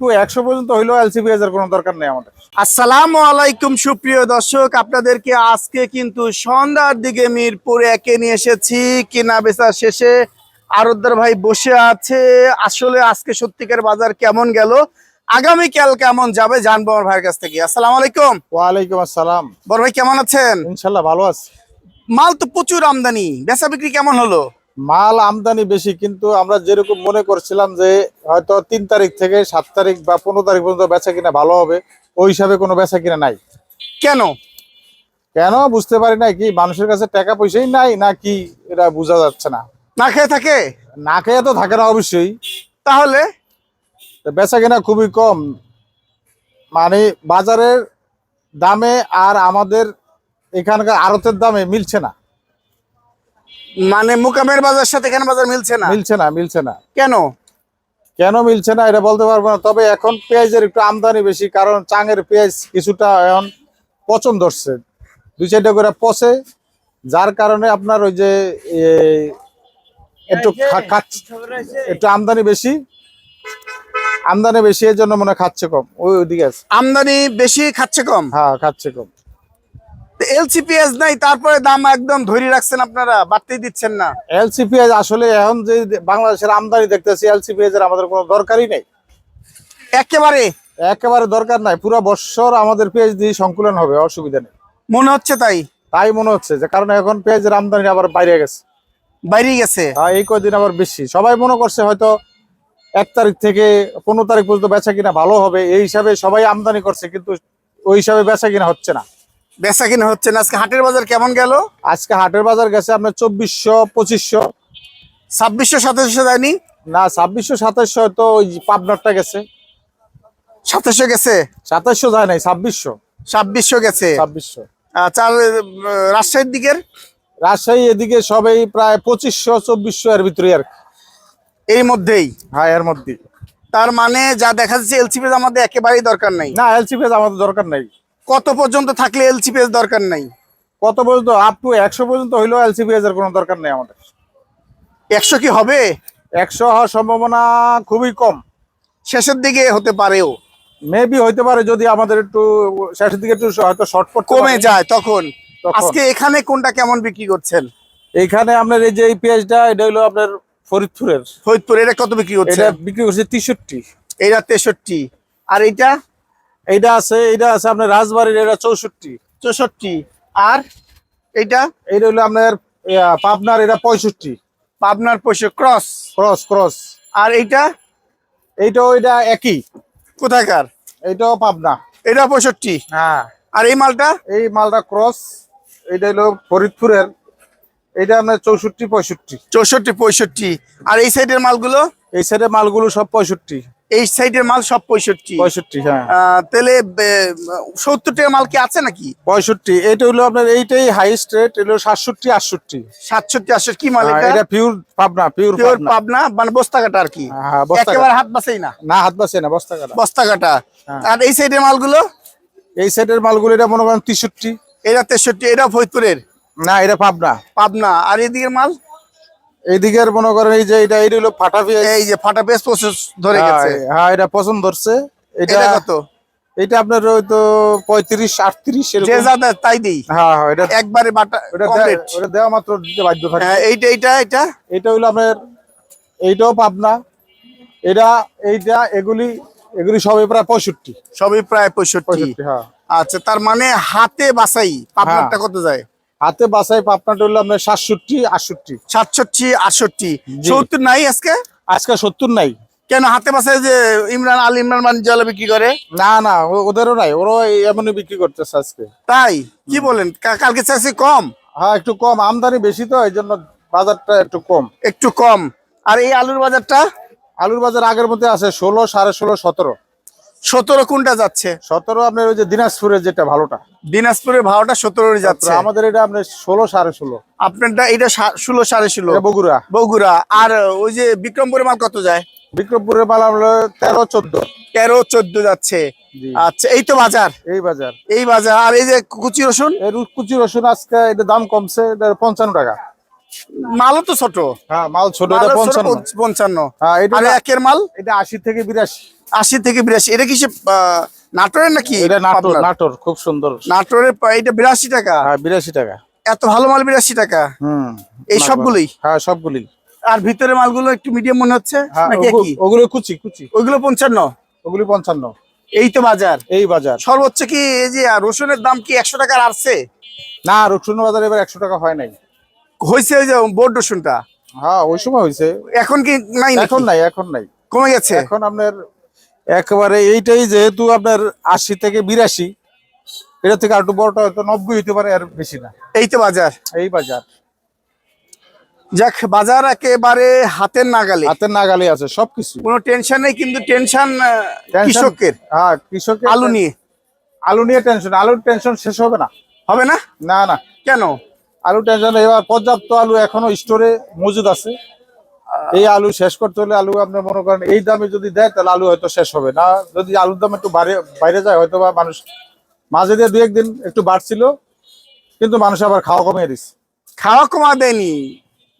Two একশো পর্যন্ত হইলেও এর কোনো দরকার নেই আমাদের। আসসালামু আলাইকুম সুপ্রিয় দর্শক। আপনাদেরকে আজকে কিন্তু সন্ধ্যার দিকে মিরপুর একে নিয়ে এসেছি। কেনা বেচা শেষে আরদার ভাই বসে আছে। আসলে আজকে সত্যিকার বাজার কেমন গেল? আগামীকাল কেমন যাবে জানব আমার ভাইয়ের কাছ থেকে। আসসালামু আলাইকুম। ওয়ালাইকুম আসসালাম। বড় ভাই কেমন আছেন? ইনশাল্লাহ ভালো আছে। মাল তো প্রচুর আমদানি। বেচা বিক্রি কেমন হলো? মাল আমদানি বেশি কিন্তু আমরা যেরকম মনে করছিলাম যে হয়তো তিন তারিখ থেকে সাত তারিখ বা পনেরো তারিখ পর্যন্ত বেচা কিনা ভালো হবে ওই হিসাবে কোনো বেচা কিনা নাই। কেন? কেন বুঝতে পারি না কি মানুষের কাছে টাকা পয়সাই নাই না কি এটা বোঝা যাচ্ছে না। না খেয়ে থাকে? না খেয়ে তো থাকে না অবশ্যই। তাহলে? বেচা কিনা খুবই কম। মানে বাজারের দামে আর আমাদের এখানকার আড়তের দামে মিলছে না। মানে মুকামের বাজার সাথে এখানে বাজার মিলছে না? মিলছে না মিলছে না। কেন? কেন মিলছে না এটা বলতে পারব না। তবে এখন পেঁয়াজের একটু আমদানি বেশি কারণ চাঙের পেঁয়াজ কিছুটা এখন পচন ধরছে। দুই চারটা করে পচে যার কারণে আপনার ওই যে এ, একটু খাচ্ছে একটু আমদানি বেশি। আমদানি বেশি এর জন্য মনে হয় খাচ্ছে কম। ওই ওইদিকে আছে। আমদানি বেশি খাচ্ছে কম? হ্যাঁ খাচ্ছে কম। এলসিপিএস নাই তারপরে দাম একদম ধরে রাখছেন আপনারা বাড়তেই দিচ্ছেন না। এলসিপিএস আসলে এখন যে বাংলাদেশের আমদানি দেখতেছি এলসিপিএস এর আমাদের কোনো দরকারই নেই। একেবারে? একেবারে দরকার নাই পুরো বছর আমাদের পেঁয়াজ দিয়ে সংকুলন হবে অসুবিধা নেই। মনে হচ্ছে তাই? তাই মনে হচ্ছে যে কারণ এখন পেঁয়াজের আমদানি আবার বাইরে গেছে। বাইরে গেছে? আর এই কদিন আবার বেশি। সবাই মনে করছে হয়তো এক তারিখ থেকে পনেরো তারিখ পর্যন্ত বেচা কিনা ভালো হবে এই হিসাবে সবাই আমদানি করছে কিন্তু ওই হিসাবে বেচা কিনা হচ্ছে না। বেচা কিনা হচ্ছে না। আজকে হাটের বাজার কেমন গেল? আজকে হাটের বাজার গেছে আপনার চব্বিশশো পঁচিশশো। ছাব্বিশশো সাতাশশো যায়নি না ছাব্বিশশো সাতাশশো হয়তো ওই পাবনারটা গেছে। সাতাশশো গেছে? সাতাশশো যায় নাই ছাব্বিশশো। ছাব্বিশশো গেছে। ছাব্বিশশো। আহ, চার রাজশাহীর দিকের? রাজশাহী এদিকে সবাই প্রায় পঁচিশশো চব্বিশশো এর ভিতরে আর এই মধ্যেই? হ্যাঁ এর মধ্যে তার মানে যা দেখা যাচ্ছে এলসিপিএস আমাদের একেবারেই দরকার নাই? না এলসিপিএস আমাদের দরকার নাই। কত পর্যন্ত থাকলে এলসিপিএস দরকার নাই? কত পর্যন্ত? আপ টু একশো পর্যন্ত হইলেও এলসিপিএস এর কোনো দরকার নেই আমাদের। একশো কি হবে? একশো হওয়ার সম্ভাবনা খুবই কম। শেষের দিকে হতে পারেও। মেবি হইতে পারে যদি আমাদের একটু শেষের দিকে একটু হয়তো শর্টপট কমে যায় তখন। আজকে এখানে কোনটা কেমন বিক্রি করছেন? এইখানে আপনার এই যে এই পেঁয়াজটা এটা হলো আপনার ফরিদপুরের। ফরিদপুর এটা কত বিক্রি করছে এটা বিক্রি করছে তেষট্টি। এইটা তেষট্টি। আর এইটা? এইটা আছে এইটা আছে আপনার রাজবাড়ির এটা চৌষট্টি। চৌষট্টি। আর এইটা এইটা হলো আপনার পাবনার এটা পঁয়ষট্টি। পাবনার পয়সা ক্রস। Cross cross. আর এইটা এইটাও এটা একই। কোথাকার? এইটাও পাবনা। এটা পঁয়ষট্টি। হ্যাঁ। আর এই মালটা? এই মালটা ক্রস এইটা হলো ফরিদপুরের। এইটা আপনার চৌষট্টি পঁয়ষট্টি। চৌষট্টি পঁয়ষট্টি। আর এই সাইডের মালগুলো? এই সাইডের মালগুলো সব পঁয়ষট্টি। এই সাইডের মাল সব পঁয়ষট্টি। পঁয়ষট্টি হ্যাঁ। তাহলে সত্তর টাকা মাল কি আছে নাকি? পঁয়ষট্টি এটা হলো আপনার এইটাই হাইস্ট রেট এলো সাতষট্টি আটষট্টি। সাতষট্টি আটষট্টি কি মাল হ্যাঁ, এটা? এটা pure Pabna pure pure Pabna. মানে বস্তা কাটা আর কি? হ্যাঁ, কাটা। একেবারে হাত বাসাই না? না হাত বাসে না বস্তা কাটা বস্তা কাটা হ্যাঁ। আর এই সাইডের মালগুলো? এই সেটের মালগুলো এটা মনে করেন তেষট্টি। এটা তেষট্টি এটা ফরিদপুরের? না এটা পাবনা। পাবনা। আর এদিকের মাল? এইদিকের মনে করেন এই যে এটা এটা হলো ফাটা পেঁয়াজ। এই যে ফাটা পেস প্রসেস ধরে হ্যাঁ, গেছে। হ্যাঁ এটা পছন্দ ধরছে এটা কত? এটা আপনার হয়তো পঁয়ত্রিশ আটত্রিশ যে যা তাই দিই। হ্যাঁ হ্যাঁ এটা একবারে বাটা ওটা ওটা দেওয়া মাত্র দিতে বাধ্য থাকে। হ্যাঁ এইটা এইটা এটা এটা হলো আপনার এইটাও পাবনা। এটা এইটা এগুলি এগুলি সবই প্রায় পঁয়ষট্টি। সবই প্রায় পঁয়ষট্টি। পঁয়ষট্টি হ্যাঁ। আচ্ছা তার মানে হাতে বাসাই পাবনারটা কত যায়? হাতে বাসায় পাবনাটা হলো আপনার সাতষট্টি আটষট্টি। সাতষট্টি আটষট্টি। সত্তর নাই আজকে? আজকে সত্তর নাই। কেন হাতে বাসায় যে ইমরান আল ইমরান মান জলে বিক্রি করে? না না ওদেরও নাই ওরাও এমনই বিক্রি করতেছে আজকে। তাই? কি বলেন? কালকে চাইছে কম? হ্যাঁ একটু কম আমদানি বেশি তো এই জন্য বাজারটা একটু কম। একটু কম। আর এই আলুর বাজারটা? আলুর বাজার আগের মধ্যে আছে ষোলো সাড়ে ষোলো সতেরো। সতেরো কোনটা যাচ্ছে? সতেরো আপনার ওই যে দিনাজপুরের যেটা ভালোটা। দিনাজপুরের ভাড়াটা সতেরো যাচ্ছে। আমাদের এটা আপনার ষোলো সাড়ে ষোলো। আপনারটা এটা ষোলো সাড়ে ষোলো। বগুড়া। বগুড়া। আর ওই যে বিক্রমপুরের মাল কত যায়? বিক্রমপুরের মাল আমরা তেরো চোদ্দ। তেরো চোদ্দ যাচ্ছে। আচ্ছা এই তো বাজার। এই বাজার। এই বাজার। আর এই যে কুচি রসুন? কুচি রসুন আজকে এটা দাম কমছে পঞ্চান্ন টাকা। মালও তো ছোট। হ্যাঁ মাল ছোট এটা পঞ্চান্ন। পঞ্চান্ন। হ্যাঁ আর একের মাল? এটা আশি থেকে বিরাশি। আশি থেকে বিরাশি। এটা কি সে নাটোরের নাকি এটা নাটোর নাটোর খুব সুন্দর। নাটোরের এটা বিরাশি টাকা? হ্যাঁ বিরাশি টাকা। এত ভালো মাল বিরাশি টাকা? হুম এই সবগুলোই? হ্যাঁ সবগুলি আর ভিতরে মালগুলো একটু মিডিয়াম মনে হচ্ছে? হ্যাঁ? ওগুলো কুচি কুচি। ওইগুলো পঞ্চান্ন? ওগুলি পঞ্চান্ন। এই তো বাজার। এই বাজার। সর্বোচ্চ কি এই যে রসুনের দাম কি একশো টাকার আসছে না রসুন বাজার এবার একশো টাকা হয় নাই। হয়েছে ওই যে বোর্ড রসুনটা হ্যাঁ ওই সময় হয়েছে এখন কি নাই এখন নাই এখন নাই। কমে গেছে? এখন আপনার একেবারে এইটাই যেহেতু আপনার আশি থেকে বিরাশি এটা থেকে আর একটু বড়টা হয়তো নব্বই হইতে পারে আর বেশি না। এই তো বাজার। এই বাজার। যাক বাজার একেবারে হাতের নাগালে। হাতের নাগালে আছে সবকিছু। কোনো টেনশন নেই কিন্তু টেনশন কৃষকের। হ্যাঁ কৃষকের আলু নিয়ে। আলু নিয়ে টেনশন আলুর টেনশন শেষ হবে না। হবে না? না না। কেন? আলু টেনশন এবার পর্যাপ্ত আলু এখনও স্টোরে মজুদ আছে। এই আলু শেষ করতে হলে আলু আপনি মনে করেন এই দামে যদি দেয় তাহলে আলু হয়তো শেষ হবে। না যদি আলুর দাম একটু বাইরে যায় হয়তো বা মানুষ মাঝে দিয়ে দু একদিন একটু বাড়ছিল কিন্তু মানুষ আবার খাওয়া কমিয়ে দিচ্ছে খাওয়া কমা দেয়নি।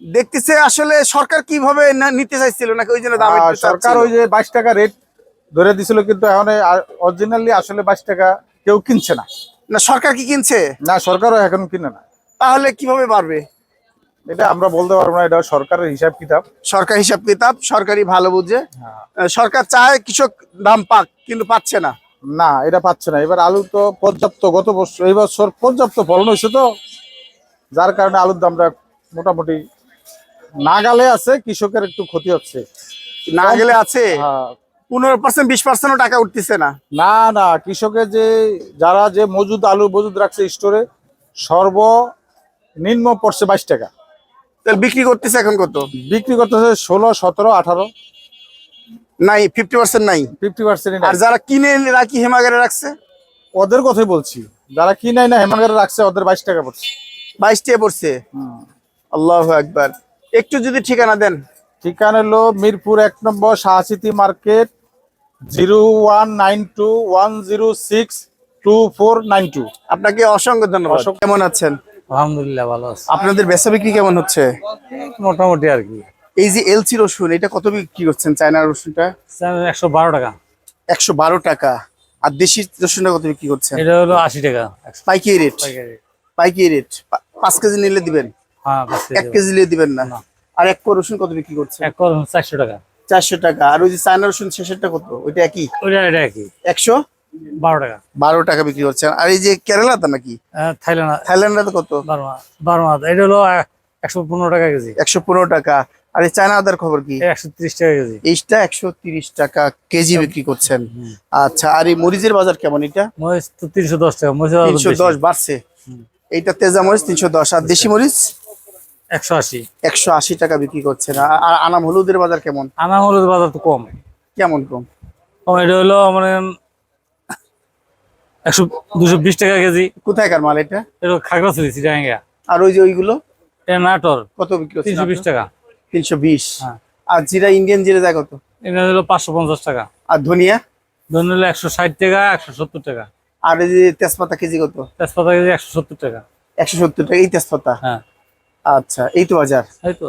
দেখতেছে আসলে সরকার কীভাবে না- নিতে চাইছিল নাকি ওই জন্য দাম সরকার ওই যে বাইশ টাকা রেট ধরে দিছিল কিন্তু এখন অরিজিনালি আসলে বাইশ টাকা কেউ কিনছে না। না সরকার কি কিনছে? না সরকারও এখন কিনে না। তাহলে কীভাবে বাড়বে? এটা আমরা বলতে পারব না এটা সরকারের হিসাব কিতাব। সরকার হিসাব কিতাব সরকারি ভালো বুঝে। সরকার চায় কৃষক দাম পাক কিন্তু পাচ্ছে না। না এটা পাচ্ছে না। এবার আলু তো পর্যাপ্ত গত বছর এই বছর পর্যাপ্ত ফলন হয়েছে তো। যার কারণে আলুর দামটা মোটামুটি নাগালে আছে কৃষকের একটু ক্ষতি হচ্ছে। না গেলে আছে? হ্যাঁ, পনেরো পার্সেন্ট বিশ পার্সেন্টও টাকা উঠতেছে না। না না কৃষকের যে যারা যে মজুদ আলু মজুদ রাখছে স্টোরে সর্বনিম্ন পড়ছে বাইশ টাকা। তাহলে বিক্রি করতেছে এখন কত? বিক্রি করতেছে ষোলো সতেরো আঠারো। নাই ফিফটি পার্সেন্ট নাই। ফিফটি পার্সেন্ট আর যারা কিনে রাখি হেমাগারে রাখছে? ওদের কথাই বলছি। যারা কিনাই না হেমাগারে রাখছে ওদের বাইশ টাকা পড়ছে। বাইশ টাকা পড়ছে? আল্লাহ একবার একটু যদি ঠিকানা দেন। ঠিকানা হলো মিরপুর এক নম্বর Shah City market zero one nine two one zero six two four nine two. আপনাকে অসংখ্য ধন্যবাদ। কেমন আছেন? আলহামদুলিল্লাহ ভালো আছে। আপনাদের বেচা বিক্রি কেমন হচ্ছে? মোটামুটি আর কি। এই যে এলসি রসুন এটা কত বিক্রি করছেন চায়না রসুনটা? একশো বারো টাকা। একশো বারো টাকা। আর দেশি রসুনটা কত বিক্রি করছেন? এটা হলো আশি টাকা। পাইকারি রেট? পাইকারি। রেট। পাঁচ কেজি নিলে দিবেন? হ্যাঁ এক কেজি নিলে দিবেন না? আর এক রসুন কত বিক্রি করছেন? এক চারশো টাকা। চারশো টাকা। আর ওই যে চায়না রসুন শেষেরটা কত? ওইটা একই? ওইটা কি একশো? বারো টাকা। বারো টাকা বিক্রি করছেন। আর এই যে কেরালাতে নাকি? থাইল্যান্ড। থাইল্যান্ডে কত? বারো বারো এটা হলো একশো পনেরো টাকা কেজি। একশো পনেরো টাকা। আর এই চায়না আদার খবর কি? একশো ত্রিশ টাকা কেজি। এইটা একশো তিরিশ টাকা কেজি বিক্রি করছেন। আচ্ছা আর এই মরিচের বাজার কেমন এটা? মরিচ তো তিনশো দশ টাকা মরিচ তিনশো দশ বাড়ছে। এইটা তেজা মরিচ তিনশো দশ। আর দেশি মরিচ? একশো আশি। একশো আশি টাকা বিক্রি করছেন। আর- আনাম হলুদের বাজার কেমন? আনা হলুদ বাজার তো কম। কেমন কম? কম এটা হলো মানে একশো দুশো বিশ টাকা কেজি। কোথায়কার মাল এটা? এটা খাগড়াছড়ি চিটাঙ্গা আর ওই যে ওইগুলো? এটা নাটোর। কত বিক্রি তিনশো বিশ টাকা। তিনশো বিশ। হ্যাঁ। আর জিরা ইন্ডিয়ান জিরা যায় কত? এটা হলো পাঁচশো পঞ্চাশ টাকা। আর ধনিয়া? ধরুন হলো একশো ষাট টাকা একশো সত্তর টাকা। আর এই যে তেজপাতা কেজি কত? তেজপাতা কেজি একশো সত্তর টাকা। একশো সত্তর টাকা এই তেজপাতা? হ্যাঁ। আচ্ছা এই তো বাজার। এই তো